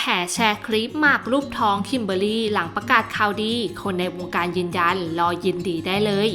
แห่แชร์คลิปหมากรูปท้องคิมเบอรรี่หลังประกาศข่าวดี คนในวงการยืนยันรอยินดีได้เลย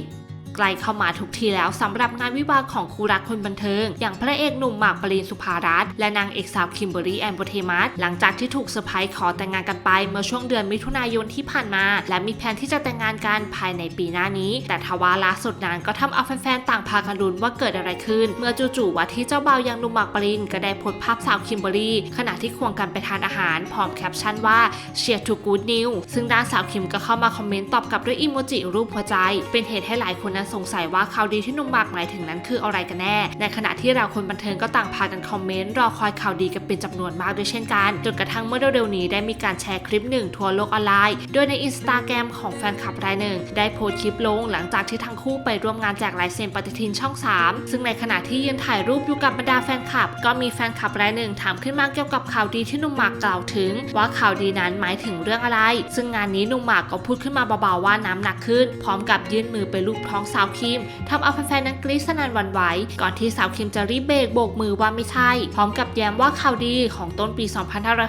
ใกล้เข้ามาทุกทีแล้วสำหรับงานวิวาห์ของคู่รักคนบันเทิง อย่างพระเอกหนุ่มหมากปรินสุภารัตน์และนางเอกสาวคิมเบอรี่แอนโบเทมัสหลังจากที่ถูกเซอร์ไพรส์ขอแต่งงานกันไป เมื่อช่วงเดือนมิถุนายนที่ผ่านมา และมีแผนที่จะแต่งงานกันภายในปีหน้านี้ แต่ทว่าล่าสุดนั้นก็ทำเอาแฟนๆต่างพากันลุ้นว่าเกิดอะไรขึ้น เมื่อจู่ๆว่าที่เจ้าบ่าวยังหนุ่มหมากปรินก็ได้โพสภาพสาวคิมเบอรี่ขณะที่ควงกันไปทานอาหารพร้อมแคปชั่นว่าเชียร์ทูกูดนิวซึ่งด้านสาวคิมก็เข้ามาคอมเมนต์ตอบกลับด้วยอีโมจิรูปหัวใจ เป็นเหตุให้หลายคนนั้นสงสัยว่าข่าวดีที่หนุ่มหมากหมายถึงนั้นคืออะไรกันแน่ ในขณะที่เราคนบันเทิงก็ต่างพากันคอมเมนต์รอคอยข่าวดีกันเป็นจำนวนมากด้วยเช่นกัน จนกระทั่งเมื่อเร็วๆนี้ได้มีการแชร์คลิปหนึ่งทั่วโลกออนไลน์ โดยในอินสตาแกรมของแฟนคลับรายหนึ่ง ได้โพสต์คลิปลงหลังจากที่ทั้งคู่ไปร่วมงานแจกลายเซ็นปฏิทินช่อง 3 ซึ่งในขณะที่ยืนถ่ายรูปอยู่กับบรรดาแฟนคลับ ก็มีแฟนคลับรายหนึ่งถามขึ้นมาเกี่ยวกับข่าวดีที่หนุ่มหมากกล่าวถึง ว่าข่าวดีนั้นหมายถึงเรื่องอะไร ซึ่งงานนี้หนุ่มหมากก็พูดขึ้นมาเบาๆว่าน้ำหนักขึ้น พร้อมกับยื่นมือไปลูบท้องสาวคิมทำเอาแฟนๆนั้นกรี๊ดสนั่นหวั่นไหว ก่อนที่สาวคิมจะรีบเบรกโบกมือว่าไม่ใช่ พร้อมกับแย้มว่าข่าวดีของต้นปี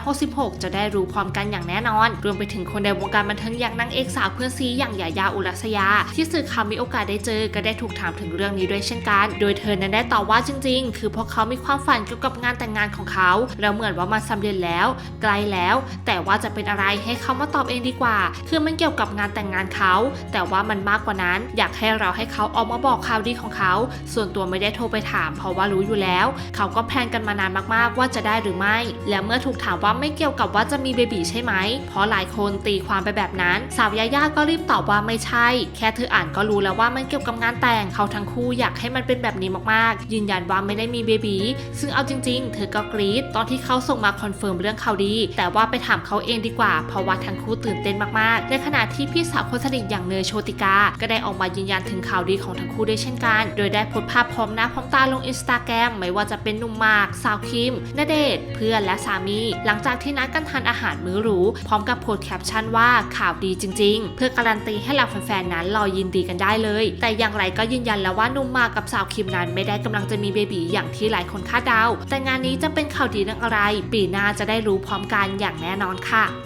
2566 จะได้รู้พร้อมกันอย่างแน่นอน รวมไปถึงคนในวงการบันเทิงอย่างนางเอกสาวเพื่อนซีอย่างยายาอุรัสยา ที่สื่อข่าวมีโอกาสได้เจอก็ได้ถูกถามถึงเรื่องนี้ด้วยเช่นกัน โดยเธอนั้นได้ตอบว่าจริง ๆ คือพวกเขามีความฝันเกี่ยวกับงานแต่งงานของเขาแล้วเหมือนว่ามันสำเร็จแล้ว ไกลแล้ว แต่ว่าจะเป็นอะไรให้เขามาตอบเองดีกว่า คือมันเกี่ยวกับงานแต่งงานเขา แต่ว่ามันมากกว่านั้น อยากให้เราให้เขาออกมาบอกข่าวดีของเขา ส่วนตัวไม่ได้โทรไปถาม เพราะว่ารู้อยู่แล้ว เขาก็แพลนกันมานานมากๆ ว่าจะได้หรือไม่ และเมื่อถูกถามว่าไม่เกี่ยวกับว่าจะมีเบบีใช่ไหม เพราะหลายคนตีความไปแบบนั้น สาวยาย่าก็รีบตอบว่าไม่ใช่ แค่เธออ่านก็รู้แล้วว่ามันเกี่ยวกับงานแต่งเขาทั้งคู่อยากให้มันเป็นแบบนี้มากๆ ยืนยันว่าไม่ได้มีเบบีซึ่งเอาจริง ๆ เธอก็กรี๊ดตอนที่เขาส่งมาคอนเฟิร์มเรื่องข่าวดี แต่ว่าไปถามเขาเองดีกว่า เพราะว่าทั้งคู่ตื่นเต้นมากๆ ในขณะที่พี่สาวคนสนิทอย่างเนยโชติกา ก็ได้ออกมายืนยันถึงข่าวดีของทั้งคู่ด้วยเช่นกัน โดยได้โพสภาพพร้อมหน้าพร้อมตาลงอินสตาแกรมไม่ว่าจะเป็นหนุ่มมาก สาวคิมณเดชเพื่อนและสามี หลังจากที่นัดกันทานอาหารมื้อหรูพร้อมกับโพสแคปชั่นว่าข่าวดีจริง ๆ เพื่อการันตีให้เหล่าแฟนๆนั้นรอยินดีกันได้เลย แต่อย่างไรก็ยืนยันแล้วว่าหนุ่มมากกับสาวคิมนั้นไม่ได้กำลังจะมีเบบีอย่างที่หลายคนคาดเดาแต่งานนี้จะเป็นข่าวดีเรื่องอะไร ปีหน้าจะได้รู้พร้อมกันอย่างแน่นอนค่ะ